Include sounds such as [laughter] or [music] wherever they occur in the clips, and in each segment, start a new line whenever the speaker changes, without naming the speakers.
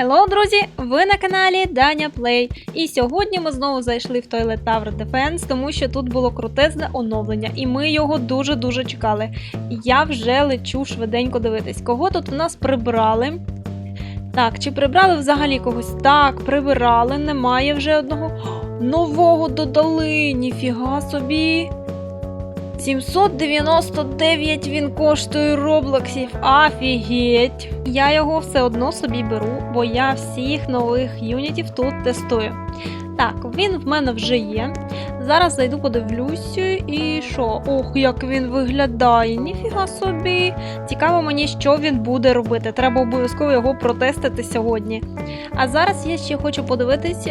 Hello, друзі! Ви на каналі Даня Плей. І сьогодні ми знову зайшли в Toilet Tower Defense, тому що тут було крутезне оновлення, і ми його дуже-дуже чекали. Я вже лечу швиденько дивитись, кого тут в нас прибрали. Так, чи прибрали взагалі когось? Так, прибирали, немає вже одного. Нового додали, ніфіга собі. 799 він коштує роблоксів. Афігеть. Я його все одно собі беру, бо я всіх нових юнітів тут тестую. Так, він в мене вже є. Зараз зайду подивлюся і що? Ох, як він виглядає. Ніфіга собі. Цікаво мені, що він буде робити. Треба обов'язково його протестити сьогодні. А зараз я ще хочу подивитись.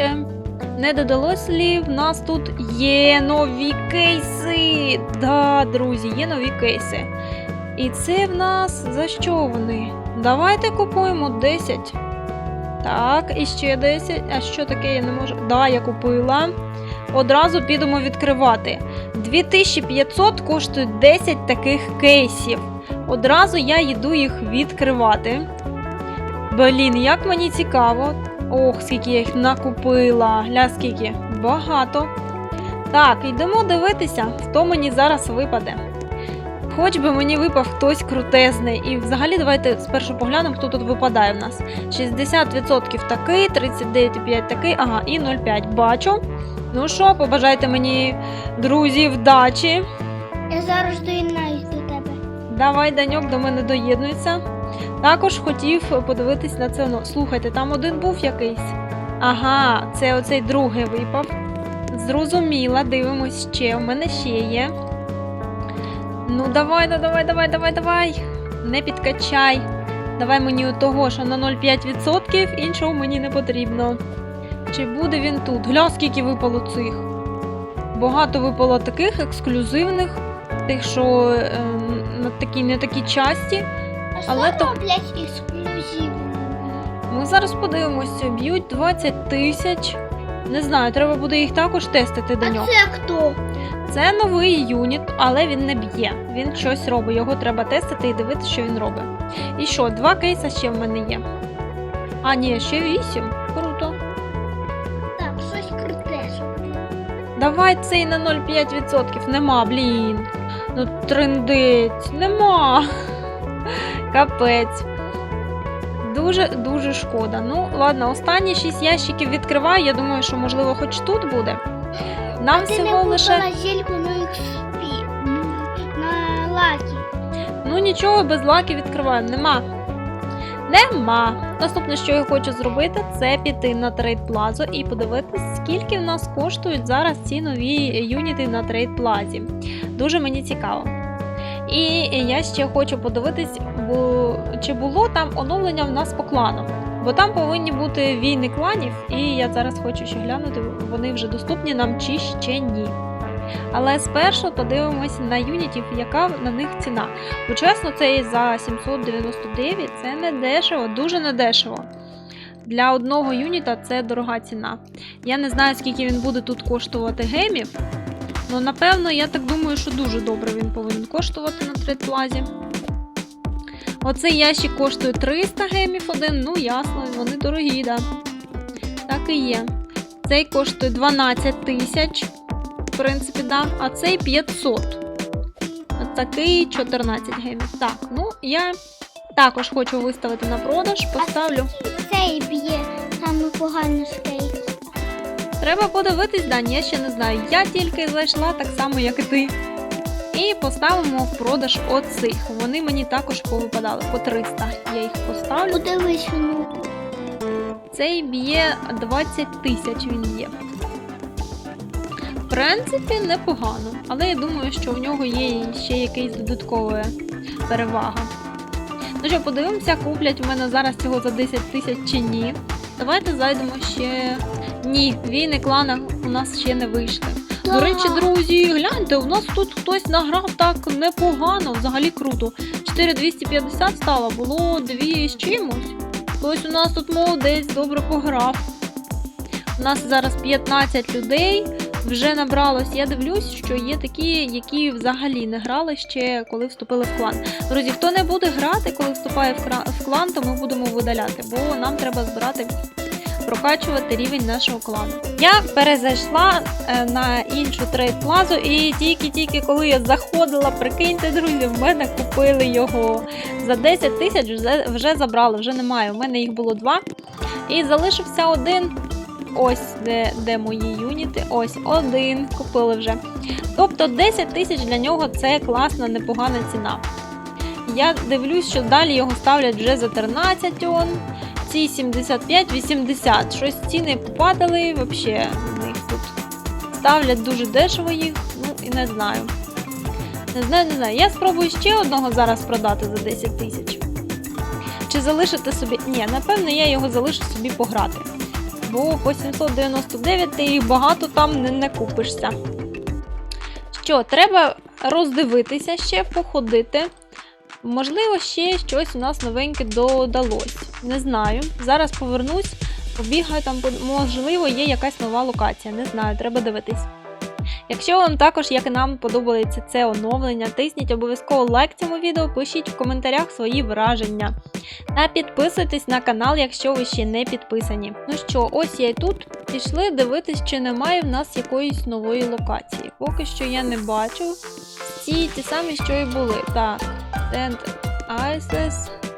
Не додалось лі, в нас тут є нові кейси. Да, друзі, є нові кейси. І це в нас за що вони? Давайте купуємо 10. Так, і ще 10. А що таке я не можу? Да, я купила. Одразу підемо відкривати. 2500 коштують 10 таких кейсів. Одразу я йду їх відкривати. Блін, як мені цікаво. Ох, скільки я їх накупила. Гля, скільки. Багато. Так, йдемо дивитися, хто мені зараз випаде. Хоч би мені випав хтось крутезний. І взагалі давайте спершу поглянемо, хто тут випадає в нас. 60% такий, 39,5 такий, ага, і 0,5. Бачу. Ну що, побажайте мені, друзі, вдачі.
Я зараз доєднаюсь до тебе.
Давай, Даньок до мене доєднується. Також хотів подивитись на це. Ну, слухайте, там один був якийсь. Ага, це оцей другий випав. Зрозуміла, дивимось ще. У мене ще є. Ну, давай, ну, давай, давай, давай, давай. Не підкачай. Давай мені того, що на 0,5%, іншого мені не потрібно. Чи буде він тут? Гля, скільки випало цих. Багато випало таких ексклюзивних, тих, що е, на такі не такі часті. Але то-
роблять ексклюзивно?
Ми зараз подивимося, б'ють 20 тисяч. Не знаю, треба буде їх також тестити до
А
нього.
це хто?
Це новий юніт, але він не б'є. Він щось робить. Його треба тестити і дивитися, що він робить. І що, два кейса ще в мене є. А, ні, ще вісім. Круто.
Так, щось круте.
Давай цей на 0,5%. Нема, блін. Ну, триндець, нема. Капець. Дуже дуже шкода. Ну, ладно, останні 6 ящиків відкриваю. Я думаю, що можливо хоч тут буде. Нам
Ти
всього лише.
зельку на XP, ну, на лакі.
Ну нічого, без лаки відкриваємо. Нема. Нема. Наступне, що я хочу зробити, це піти на трейд плазу і подивитись, скільки в нас коштують зараз ці нові юніти на трейд плазі. Дуже мені цікаво. І я ще хочу подивитись, чи було там оновлення в нас по клану. Бо там повинні бути війни кланів, і я зараз хочу ще глянути, вони вже доступні нам чи ще ні. Але спершу подивимось на юнітів, яка на них ціна. Бо чесно, цей за 799 це не дешево, дуже не дешево. Для одного юніта це дорога ціна. Я не знаю, скільки він буде тут коштувати гемів. Ну, напевно, я так думаю, що дуже добре він повинен коштувати на трейдплазі. Оцей ящик коштує 300 гемів один, ну ясно, вони дорогі, да. Так і є. Цей коштує 12 тисяч. В принципі, да. А цей 500. От такий 14 гемів. Так, ну я також хочу виставити на продаж, поставлю.
Цей б'є саме погано скейт.
Треба подивитись, Дань, я ще не знаю. Я тільки зайшла так само, як і ти. І поставимо в продаж оцих. Вони мені також повипадали по 300. Я їх поставлю.
Подивись, ну.
Цей б'є 20 тисяч він є. В принципі, непогано, але я думаю, що в нього є ще якась додаткова перевага. Ну що, подивимося, куплять у мене зараз цього за 10 тисяч чи ні. Давайте зайдемо ще. Ні, війни клана у нас ще не вийшли. До речі, друзі, гляньте, у нас тут хтось награв так непогано, взагалі круто. 4250 стало, було 2 з чимось. Хтось у нас тут молодець, добре пограв. У нас зараз 15 людей. вже набралось. Я дивлюсь, що є такі, які взагалі не грали ще, коли вступили в клан. Друзі, хто не буде грати, коли вступає в, в клан, то ми будемо видаляти, бо нам треба збирати. Прокачувати рівень нашого клану. Я перезайшла е, на іншу трейд плазу, і тільки-тільки коли я заходила, прикиньте, друзі, в мене купили його за 10 тисяч вже, вже забрали, вже немає. У мене їх було два. І залишився один. Ось де, де мої юніти. Ось один купили вже. Тобто 10 тисяч для нього це класна, непогана ціна. Я дивлюсь, що далі його ставлять вже за 13 он. Ці 75-80. Щось ціни попадали, взагалі них тут. Ставлять дуже дешево їх, ну і не знаю. Не знаю, не знаю. Я спробую ще одного зараз продати за 10 тисяч. Чи залишити собі. Ні, напевно, я його залишу собі пограти. Бо по 799 ти їх багато там не, не купишся. Що, треба роздивитися ще, походити. Можливо, ще щось у нас новеньке додалось. Не знаю. Зараз повернусь, побігаю там, можливо, є якась нова локація. Не знаю, треба дивитись. Якщо вам також, як і нам, подобається це оновлення, тисніть обов'язково лайк цьому відео, пишіть в коментарях свої враження. Та підписуйтесь на канал, якщо ви ще не підписані. Ну що, ось я і тут. Пішли дивитись, чи немає в нас якоїсь нової локації. Поки що я не бачу. Всі ті самі, що і були. Так, Tent Isis.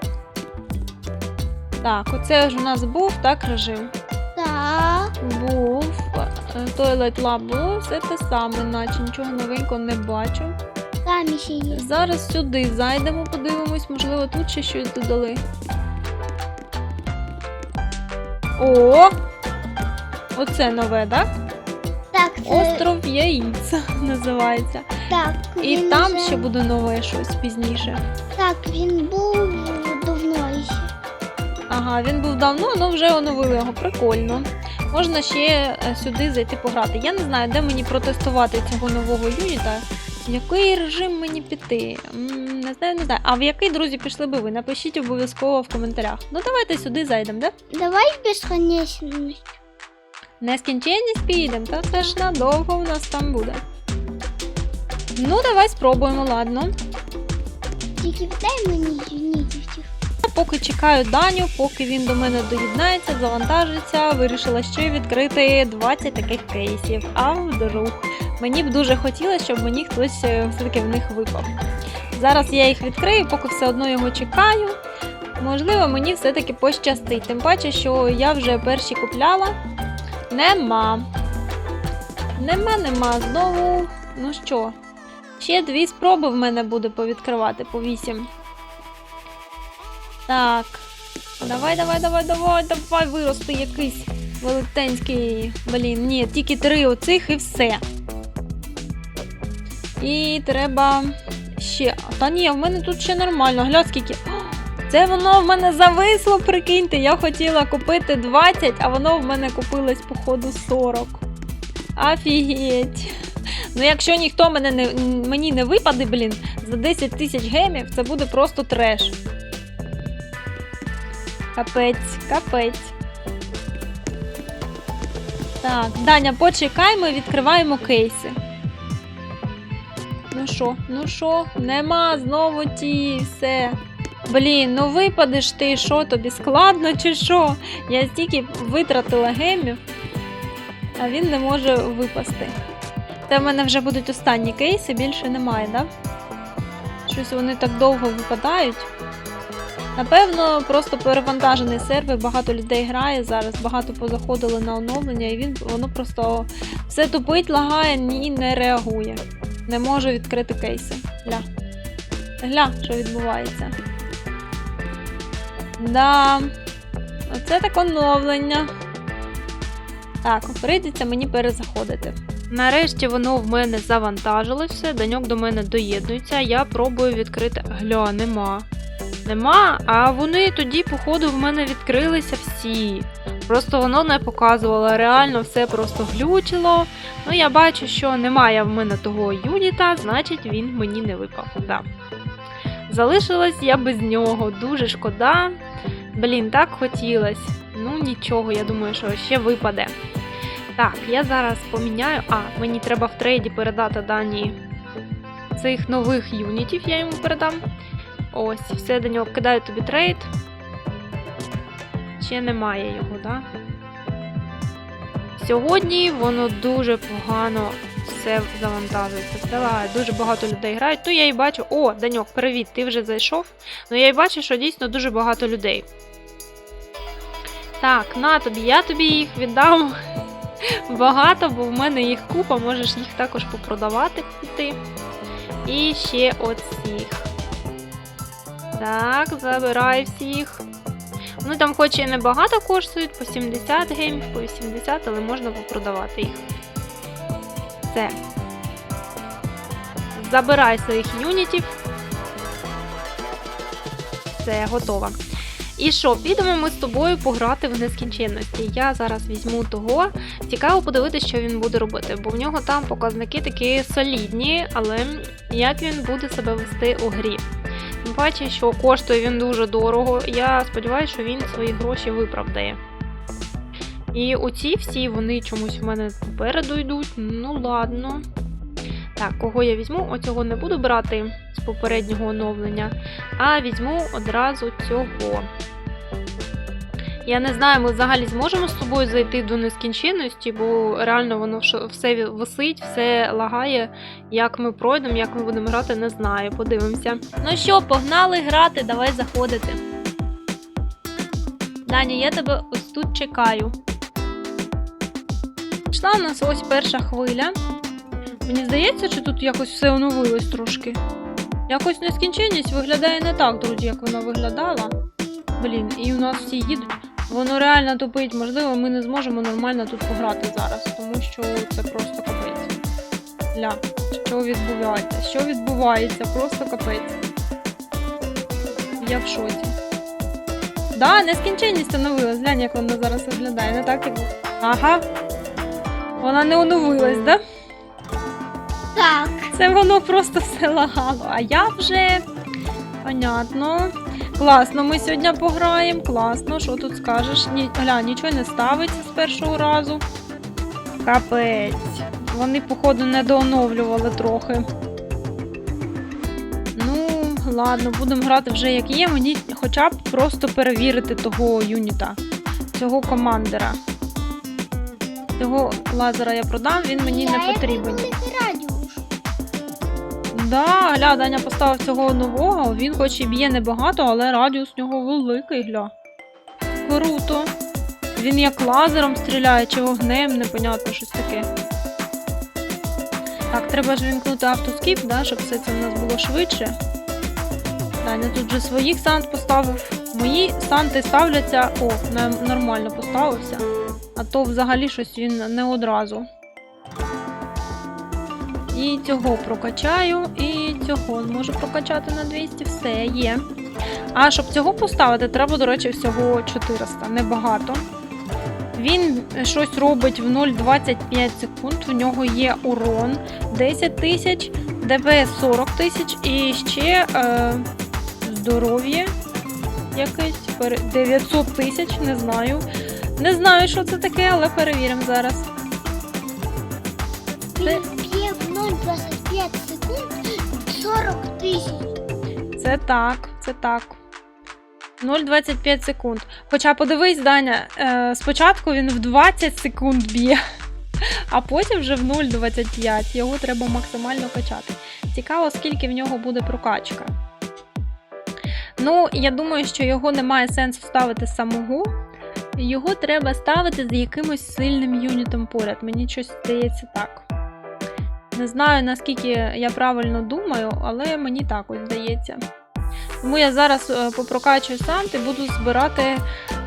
Так, оце ж у нас був, так, режим.
Так.
Був. Toilet Lab було, все те саме, наче нічого новенького не бачу.
Там ще є.
Зараз сюди зайдемо, подивимось, можливо, тут ще щось додали. О! Оце нове, так?
Так, це...
Остров Яїць [laughs] називається.
Так,
І там
вже-
ще буде нове щось пізніше.
Так, він був.
Ага, він був давно, але вже оновили його. Прикольно. Можна ще е, сюди зайти пограти. Я не знаю, де мені протестувати цього нового юніта. В який режим мені піти? Не знаю, не знаю. А в який, друзі, пішли би ви? Напишіть обов'язково в коментарях. Ну давайте сюди зайдемо, да?
Давай безконечність.
Нескінченність підемо, та це ж надовго у нас там буде. Ну, давай спробуємо, ладно.
Тільки дай мені юнітів.
Поки чекаю Даню, поки він до мене доєднається, завантажиться, вирішила ще відкрити 20 таких кейсів. А вдруг. Мені б дуже хотілося, щоб мені хтось е, все-таки в них випав. Зараз я їх відкрию, поки все одно його чекаю. Можливо, мені все-таки пощастить. Тим паче, що я вже перші купляла. Нема. Нема, нема. Знову. Ну що, ще дві спроби в мене буде повідкривати по 8. Так. Давай, давай, давай, давай, давай, вирости якийсь велетенський. Блін, ні, тільки три оцих і все. І треба ще. Та ні, в мене тут ще нормально. Гля, скільки. Це воно в мене зависло, прикиньте. Я хотіла купити 20, а воно в мене купилось, походу, 40. Офігеть. Ну, якщо ніхто мене не, мені не випаде, блін, за 10 тисяч гемів, це буде просто треш. Капець, капець. Так, Даня, почекай, ми відкриваємо кейси. Ну що, ну що, нема знову ті, все. Блін, ну випадеш ти, що тобі складно чи що? Я стільки витратила гемів, а він не може випасти. Це в мене вже будуть останні кейси, більше немає, так? Да? Щось вони так довго випадають. Напевно, просто перевантажений сервер, багато людей грає зараз, багато позаходили на оновлення, і він воно просто все тупить, лагає і не реагує. Не може відкрити кейси. Гля. Гля, що відбувається. Да. Оце так оновлення. Так, прийдеться мені перезаходити. Нарешті воно в мене завантажилося, даньок до мене доєднується, я пробую відкрити. Гля, нема. Нема, а вони тоді, походу, в мене відкрилися всі. Просто воно не показувало, реально все просто глючило. Ну, я бачу, що немає в мене того юніта, значить він мені не випав. Да. Залишилась я без нього, дуже шкода. Блін, так хотілось. Ну нічого, я думаю, що ще випаде. Так, я зараз поміняю. А, мені треба в трейді передати дані цих нових юнітів, я йому передам. Ось, все до нього кидаю тобі трейд. Ще немає його, так? Да? Сьогодні воно дуже погано все завантажується. Лагає. Дуже багато людей грають. Ну я і бачу. О, Даньок, привіт, ти вже зайшов. Ну я і бачу, що дійсно дуже багато людей. Так, на тобі, я тобі їх віддам [laughs] багато, бо в мене їх купа, можеш їх також попродавати піти. І ще оцих. Так, забирай всіх. Ну там хоч і небагато коштують, по 70 геймів, по 80, але можна попродавати їх. Все. Забирай своїх юнітів. Все, готово. І що, підемо ми з тобою пограти в нескінченності. Я зараз візьму того. Цікаво подивитися, що він буде робити, бо в нього там показники такі солідні, але як він буде себе вести у грі. Тим паче, що коштує він дуже дорого. Я сподіваюся, що він свої гроші виправдає. І оці всі вони чомусь в мене попереду йдуть. Ну ладно. Так, кого я візьму? Оцього не буду брати з попереднього оновлення, а візьму одразу цього. Я не знаю, ми взагалі зможемо з тобою зайти до нескінченності, бо реально воно все висить, все лагає. Як ми пройдемо, як ми будемо грати, не знаю. Подивимося. Ну що, погнали грати, давай заходити. Даня, я тебе ось тут чекаю. Пішла у нас ось перша хвиля. Мені здається, чи тут якось все оновилось трошки. Якось нескінченність виглядає не так, друзі, як вона виглядала. Блін, і у нас всі їдуть. Воно реально тупить. Можливо, ми не зможемо нормально тут пограти зараз, тому що це просто капець. Ля, що відбувається? Що відбувається? Просто капець. Я в шоці. Да, нескінченність встановилась. Глянь, як вона зараз виглядає. Не так як. Ага. Вона не оновилась, да?
Так.
Це воно просто все лагало. А я вже. Понятно. Класно, ми сьогодні пограємо. Класно, що тут скажеш? Ні, гля, нічого не ставиться з першого разу. Капець. Вони, походу, не дооновлювали трохи. Ну, ладно, будемо грати вже як є. Мені хоча б просто перевірити того юніта, цього командира. Цього лазера я продам, він мені не потрібен. Да, гля, Даня поставив цього нового. Він хоч і б'є небагато, але радіус нього великий, гля. Круто. Він як лазером стріляє чи вогнем, непонятно щось таке. Так, треба ж вімкнути автоскіп, да, щоб все це в нас було швидше. Даня тут вже своїх сант поставив. Мої санти ставляться. О, нормально поставився. А то взагалі щось він не одразу. І цього прокачаю, і цього можу прокачати на 200, все є. А щоб цього поставити, треба, до речі, всього 400, небагато. Він щось робить в 0,25 секунд. В нього є урон 10 тисяч, ДПС 40 тисяч і ще е, здоров'я якесь 900 тисяч, не знаю. Не знаю, що це таке, але перевіримо зараз. Це-
40 тисяч.
Це так, це так. 0,25 секунд. Хоча подивись, Даня, е, спочатку він в 20 секунд б'є, а потім вже в 0,25. Його треба максимально качати. Цікаво, скільки в нього буде прокачка. Ну, я думаю, що його немає сенсу ставити самого. Його треба ставити з якимось сильним юнітом поряд. Мені щось здається так. Не знаю, наскільки я правильно думаю, але мені так ось здається. Тому я зараз е, попрокачую санти, буду збирати.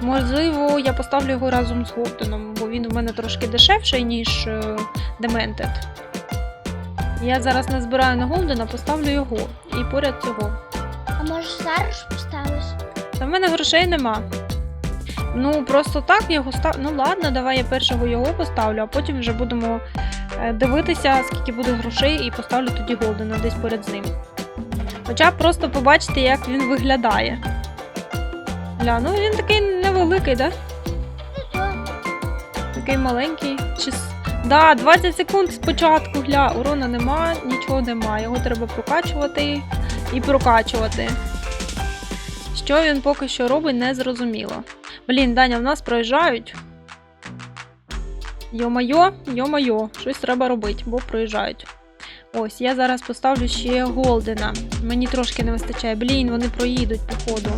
Можливо, я поставлю його разом з Голденом, бо він у мене трошки дешевший, ніж е, Demented. Я зараз не збираю на Голдена, поставлю його і поряд цього.
А може зараз поставиш?
Та в мене грошей нема. Ну, просто так його став. Ну ладно, давай я першого його поставлю, а потім вже будемо е, дивитися, скільки буде грошей, і поставлю тоді Голдена десь поряд з ним. Хоча просто побачити, як він виглядає. Гля, ну він такий невеликий, да? Такий маленький. Чи... Да, 20 секунд спочатку, гля, урона нема, нічого нема. Його треба прокачувати і прокачувати. Що він поки що робить, не зрозуміло. Блін, Даня, в нас проїжджають. Йо-майо, йо-майо, щось треба робити, бо проїжджають. Ось, я зараз поставлю ще Голдена. Мені трошки не вистачає. Блін, вони проїдуть, походу.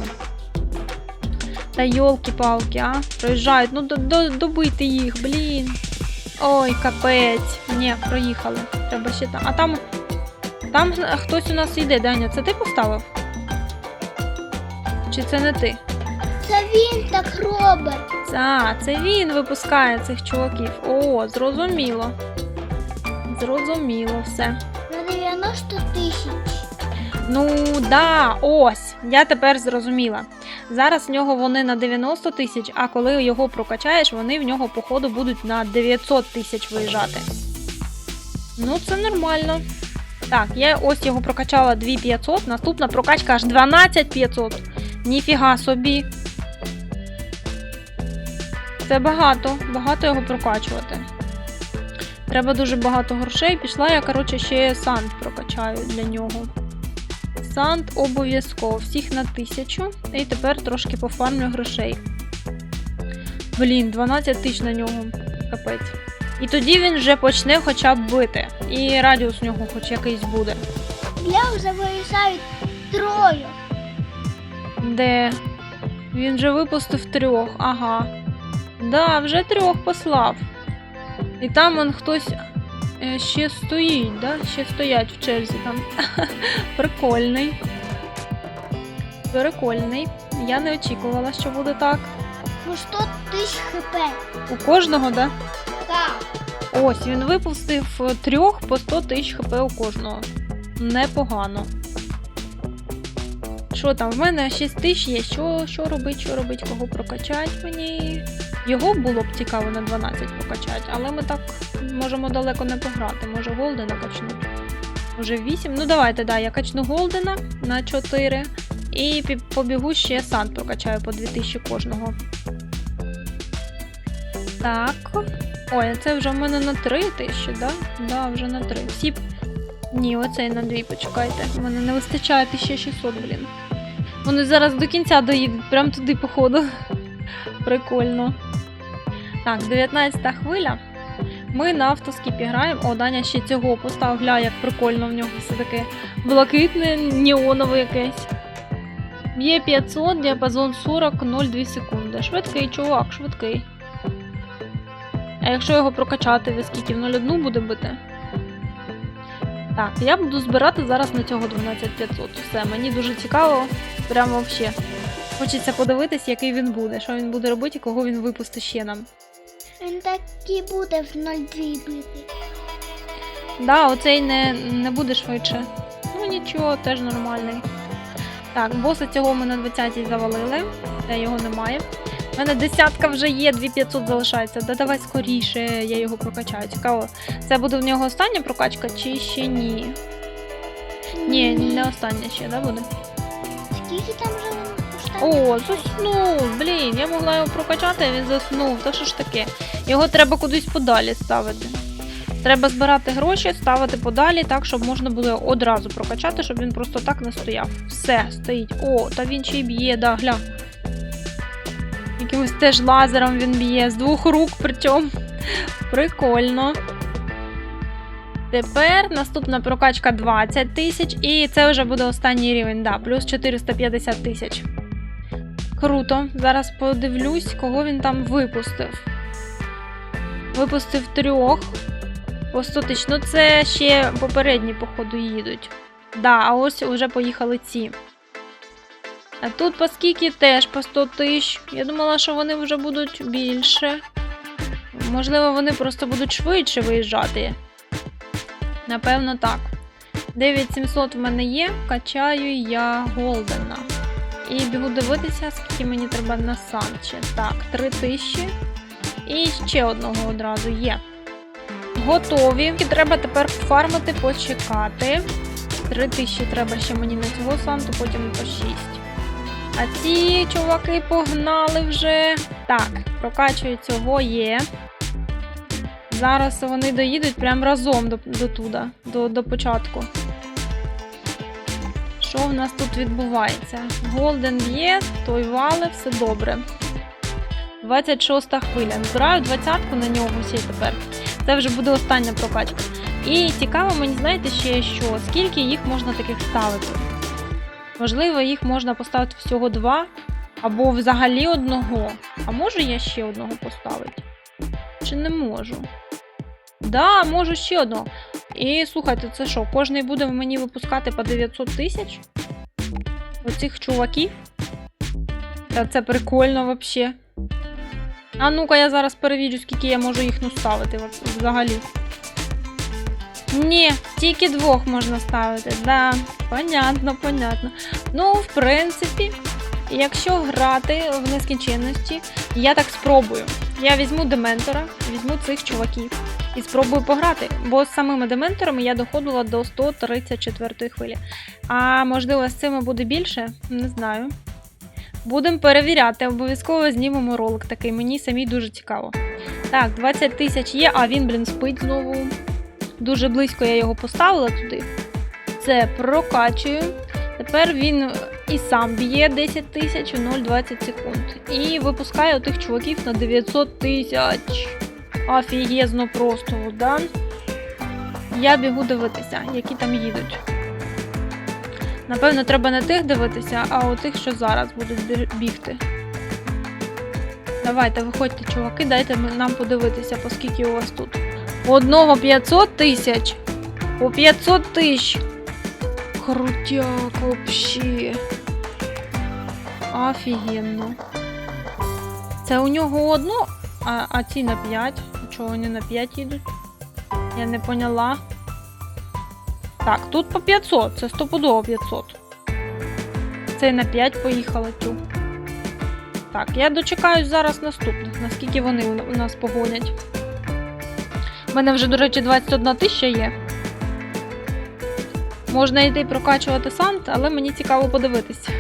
Та йолки-палки, а? Проїжджають. Ну до, до, добити їх, блін. Ой, капець. Ні, проїхали. Треба ще там. А там. Там хтось у нас йде, Даня. Це ти поставив? Чи це не ти?
Це він так робить.
А, це він випускає цих чуваків. О, зрозуміло. Зрозуміло все.
На 90 тисяч.
Ну да, ось. Я тепер зрозуміла. Зараз в нього вони на 90 тисяч, а коли його прокачаєш, вони в нього, походу, будуть на 900 тисяч виїжджати. Ну, це нормально. Так, я ось його прокачала 2500, наступна прокачка аж 12500. Ніфіга собі. Це багато, багато його прокачувати. Треба дуже багато грошей. Пішла я, коротше, ще санд прокачаю для нього. Санд обов'язково, всіх на тисячу. І тепер трошки пофармлю грошей. Блін, 12 тисяч на нього. Капець. І тоді він вже почне хоча б бити. І радіус у нього хоч якийсь буде.
Я вже виїжджають троє.
Де? Він вже випустив трьох, ага. Да, вже трьох послав. І там он хтось е, ще стоїть, да? Ще стоять в черзі там. [laughs] Прикольний. Прикольний. Я не очікувала, що буде так.
Ну 100 тисяч хп.
У кожного, да?
Так.
Ось, він випустив е, трьох по 100 тисяч хп у кожного. Непогано. Що там? В мене 6 тисяч є. Що, що робить, що робить, кого прокачать мені? Його було б цікаво на 12 прокачати, але ми так можемо далеко не пограти. Може Голдена качнути. Може 8. Ну давайте, да, я качну Голдена на 4. І побігу ще Санд прокачаю по 2000 кожного. Так. Ой, це вже в мене на 3 тисячі, да? Да, вже на 3. Всі. Ні, оцей на 2, почекайте. У мене не вистачає 1600, блін. Вони зараз до кінця доїдуть, прям туди, походу. Прикольно. Так, 19 хвиля. Ми на автоскіпі граємо. О, Даня ще цього постав, гля, як прикольно в нього все таке блакитне, неонове якесь. Б'є 500, діапазон 40, 0,2 секунди. Швидкий чувак, швидкий. А якщо його прокачати, ви скільки в 0,1 буде бити? Так, я буду збирати зараз на цього 12500. Все, мені дуже цікаво. Прямо взагалі. Хочеться подивитись, який він буде, що він буде робити і кого він випустить ще нам.
Він так і буде в 0,2 бити.
Да, оцей не, не буде швидше. Ну нічого, теж нормальний. Так, боса цього ми на 20-й завалили. Де його немає. У мене десятка вже є, 2500 залишається. Да давай скоріше, я його прокачаю. Цікаво, це буде в нього остання прокачка чи ще ні? Ні, не остання ще, да, буде?
Скільки там вже?
О, заснув. Блін, я могла його прокачати, а він заснув. Та що ж таке? Його треба кудись подалі ставити. Треба збирати гроші, ставити подалі, так, щоб можна було одразу прокачати, щоб він просто так не стояв. Все, стоїть. О, та він ще й б'є, да, гля. Якимось теж лазером він б'є, з двох рук причому. Прикольно. Тепер наступна прокачка 20 тисяч, і це вже буде останній рівень, да, плюс 450 тисяч. Круто. Зараз подивлюсь, кого він там випустив. Випустив трьох по 100 тисяч. Ну, це ще попередні, походу, їдуть. Да, а ось вже поїхали ці. А тут по скільки теж по 100 тисяч. Я думала, що вони вже будуть більше. Можливо, вони просто будуть швидше виїжджати. Напевно, так. 9700 в мене є, качаю я Голдена. І бігу дивитися, скільки мені треба на санче. Так, 3000. І ще одного одразу є. Готові. І треба тепер фармити, почекати. 3000 треба ще мені на цього санту, потім по 6. А ці чуваки погнали вже. Так, прокачую цього є. Зараз вони доїдуть прям разом до, до туда, до, до початку. Що в нас тут відбувається? Голден б'є, той вале, все добре. 26 хвиля. Збираю двадцятку на нього ще тепер. Це вже буде остання прокачка. І цікаво мені, знаєте, ще що, скільки їх можна таких ставити. Можливо, їх можна поставити всього два, або взагалі одного. А можу я ще одного поставити? Чи не можу? Да, можу ще одного. І слухайте, це що, кожний буде мені випускати по 900 тисяч? Оцих чуваків? Та це прикольно вообще. А ну-ка, я зараз перевірю, скільки я можу їх ну ставити взагалі. Ні, тільки двох можна ставити. Да, понятно, понятно. Ну, в принципі, якщо грати в нескінченності, я так спробую. Я візьму дементора, візьму цих чуваків і спробую пограти. Бо з самими дементорами я доходила до 134 хвилі. А можливо, з цими буде більше? Не знаю. Будемо перевіряти, обов'язково знімемо ролик такий. Мені самій дуже цікаво. Так, 20 тисяч є, а він, блін, спить знову. Дуже близько я його поставила туди. Це прокачую. Тепер він і сам б'є 10 тисяч у 0,20 секунд. І випускає отих чуваків на 900 тисяч. Офігезно просто, да? Я бігу дивитися, які там їдуть. Напевно, треба не тих дивитися, а отих, що зараз будуть бігти. Давайте, виходьте, чуваки, дайте нам подивитися, по скільки у вас тут. У одного 500 тисяч. По 500 тисяч. Крутяк вообще. Офігенно. Це у нього одно, а, а ці на 5. Чого вони на 5 їдуть? Я не поняла. Так, тут по 500, це стопудово 500. Цей на 5 поїхала тю. Так, я дочекаюсь зараз наступних, наскільки вони у нас погонять. У мене вже, до речі, 21 тисяча є. Можна йти прокачувати сант, але мені цікаво подивитися.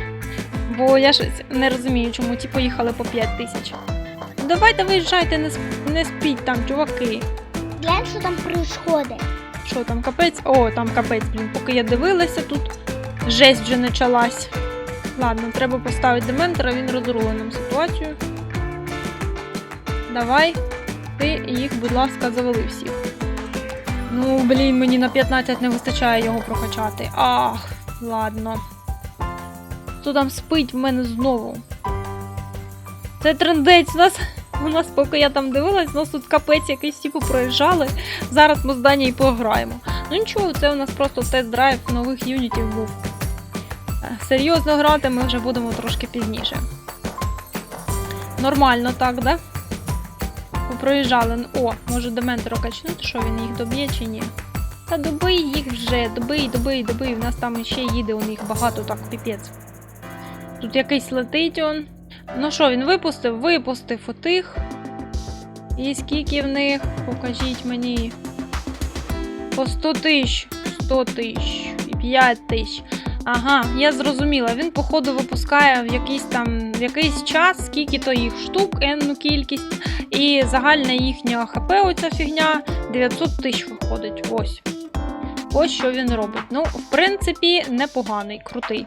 Бо я щось не розумію, чому ті поїхали по 5 тисяч. Давайте виїжджайте, не, сп- не спіть там, чуваки.
Глянь, що там происходит.
Що там, капець? О, там капець, блін. Поки я дивилася, тут жесть вже почалась. Ладно, треба поставити дементора, він розрулить нам ситуацію. Давай, ти їх, будь ласка, завали всіх. Ну, блін, мені на 15 не вистачає його прокачати. Ах, ладно. Хто там спить в мене знову? Це трендець. У нас, у нас, поки я там дивилась, у нас тут капець якийсь типу проїжджали. Зараз ми здання і пограємо. Ну нічого, це у нас просто тест-драйв нових юнітів був. Е, Серйозно грати ми вже будемо трошки пізніше. Нормально так, да? Проїжджали. О, може дементора качнути, що він їх доб'є чи ні? Та добий їх вже, добий, добий, добий. У нас там ще їде у них багато так, піпець. Тут якийсь летить он. Ну що, він випустив? Випустив отих. І скільки в них? Покажіть мені. По 100 тисяч. 100 тисяч. І 5 тисяч. Ага, я зрозуміла. Він, походу, випускає в якийсь там в якийсь час, скільки то їх штук, енну кількість. І загальна їхня ХП, оця фігня, 900 тисяч виходить. Ось. Ось що він робить. Ну, в принципі, непоганий, крутий.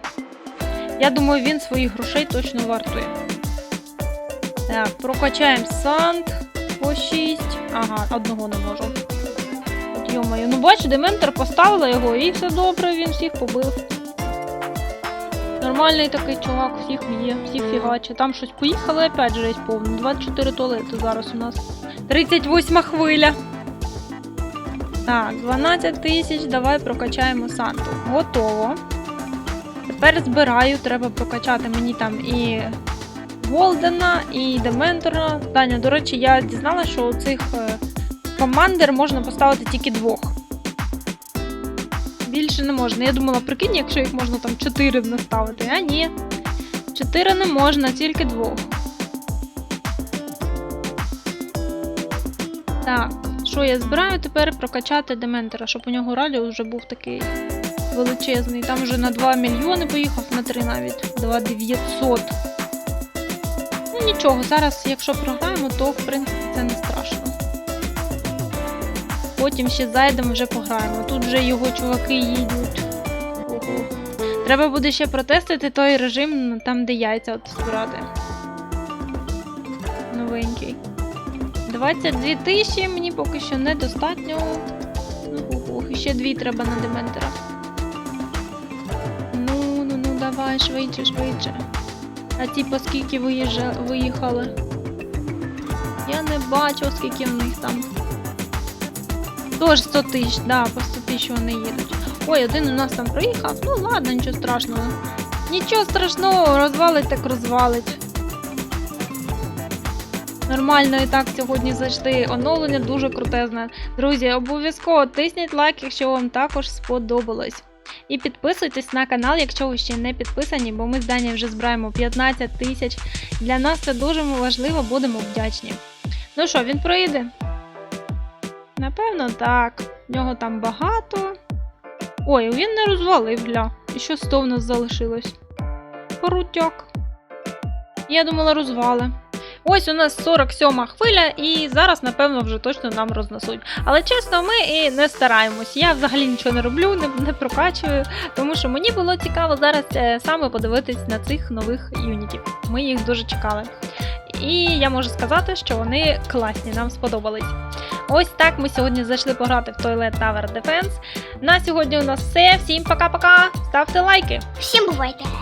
Я думаю, він своїх грошей точно вартує. Так, прокачаємо сант по 6. Ага, одного не можу. От йомаю. Ну бач, дементор поставила його і все добре, він всіх побив. Нормальний такий чувак, всіх є, всіх фігаче. Там щось поїхали, опять же повно. 24 туалети зараз у нас. 38 хвиля. Так, 12 тисяч, давай прокачаємо Санту. Готово. Тепер збираю, треба прокачати мені там і Голдена, і Дементора. Таня, до речі, я дізналася, що у цих е, командир можна поставити тільки двох. Більше не можна. Я думала, прикинь, якщо їх можна там 4 наставити. А ні. 4 не можна, тільки двох. Так, що я збираю тепер прокачати Дементора, щоб у нього радіус вже був такий величезний. Там вже на 2 мільйони поїхав, на 3 навіть. 2 900. Ну нічого, зараз, якщо програємо, то в принципі це не страшно. Потім ще зайдемо, вже пограємо. Тут вже його чуваки їдуть. Треба буде ще протестити той режим, там, де яйця от збирати. Новенький. 22 тисячі мені поки що недостатньо. Ще дві треба на дементера. Швидше, швидше. А ті скільки виїжджа... виїхали? Я не бачу, скільки в них там. Тож 100 тисяч, да, по 100 тисяч вони їдуть. Ой, один у нас там проїхав. Ну ладно, нічого страшного. Нічого страшного, розвалить так розвалить. Нормально і так сьогодні зайшли. Оновлення дуже крутезне. Друзі, обов'язково тисніть лайк, якщо вам також сподобалось. І підписуйтесь на канал, якщо ви ще не підписані, бо ми з Дані вже збираємо 15 тисяч. Для нас це дуже важливо, будемо вдячні. Ну що, він проїде? Напевно, так. В нього там багато. Ой, він не розвалив, гля. І що 100 в нас залишилось? Порутяк. Я думала, розвали. Ось у нас 47 хвиля, і зараз, напевно, вже точно нам рознесуть. Але чесно, ми і не стараємось. Я взагалі нічого не роблю, не, не прокачую, тому що мені було цікаво зараз е, саме подивитись на цих нових юнітів. Ми їх дуже чекали. І я можу сказати, що вони класні, нам сподобались. Ось так ми сьогодні зайшли пограти в Toilet Tower Defense. На сьогодні у нас все. Всім пока-пока. Ставте лайки.
Всім бувайте!